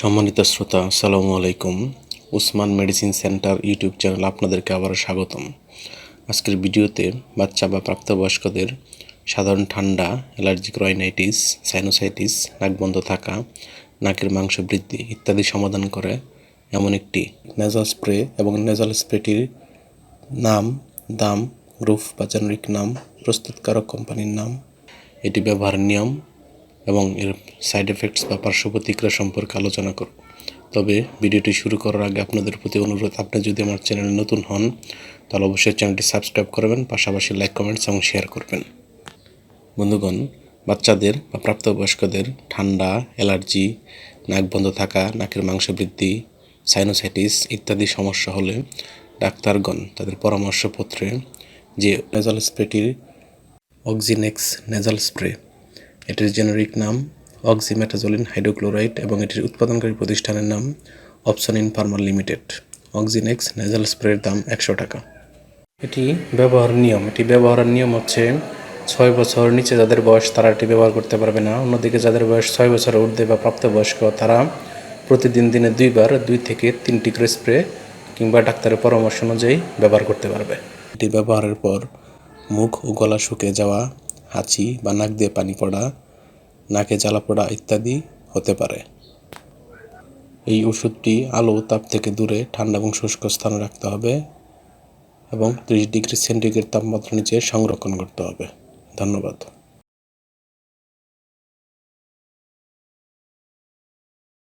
সম্মানিত শ্রোতা, আসসালামু আলাইকুম। Usman medicine centre YouTube channel আপনাদেরকে আবারও স্বাগতম। আজকের ভিডিওতে বাচ্চা বা প্রাপ্তবয়স্কদের সাধারণ ঠান্ডা, অ্যালার্জিক রয়নাইটিস সাইনোসাইটিস, নাক বন্ধ থাকা, নাকের মাংস বৃদ্ধি ইত্যাদি সমাধান করে এমন একটি নেজাল স্প্রে এবং নেজাল স্প্রেটির নাম, দাম গ্রুপ বা জেনারিক নাম, প্রস্তুতকারক কোম্পানির নাম, এটি ব্যবহারের নিয়ম এবং এর সাইড এফেক্টস বা পার্শ্ব প্রতিক্রিয়া সম্পর্কে আলোচনা করব। তবে ভিডিওটি শুরু করার আগে আপনাদের প্রতি অনুরোধ, আপনি যদি আমার চ্যানেলে নতুন হন, তাহলে অবশ্যই চ্যানেলটি সাবস্ক্রাইব করবেন, পাশাপাশি লাইক, কমেন্টস এবং শেয়ার করবেন। বন্ধুগণ, বাচ্চাদের বা প্রাপ্তবয়স্কদের ঠান্ডা, অ্যালার্জি, নাক বন্ধ থাকা, নাকের মাংস বৃদ্ধি সাইনোসাইটিস ইত্যাদি সমস্যা হলে ডাক্তারগণ তাদের পরামর্শপত্রে যে নেজাল স্প্রেটির অক্সিনেক্স নেজাল স্প্রে এটির জেনারিক নাম অক্সিমেটাজোলিন হাইড্রোক্লোরাইড এবং এটির উৎপাদনকারী প্রতিষ্ঠানের নাম অপশন ইন ফার্মার লিমিটেড অক্সিনেক্স নেজাল স্প্রের দাম একশো টাকা। এটি ব্যবহার নিয়ম। এটি ব্যবহারের নিয়ম হচ্ছে ছয় বছর নিচে যাদের বয়স তারা এটি ব্যবহার করতে পারবে না। অন্যদিকে যাদের বয়স ছয় বছরের ঊর্ধ্বে বা প্রাপ্তবয়স্ক, তারা প্রতিদিন দিনে দুইবার দুই থেকে তিনটি করে স্প্রে কিংবা ডাক্তারের পরামর্শ অনুযায়ী ব্যবহার করতে পারবে। এটি ব্যবহারের পর মুখ ও গলা শুকিয়ে যাওয়া হাঁচি বা নাক দিয়ে পানি পড়া, নাকে জ্বালা পড়া ইত্যাদি হতে পারে। এই ওষুধটি আলো তাপ থেকে দূরে ঠান্ডা এবং শুষ্ক স্থানে রাখতে হবে এবং ত্রিশ ডিগ্রি সেন্টিগ্রেড তাপমাত্রা নিচে সংরক্ষণ করতে হবে। ধন্যবাদ।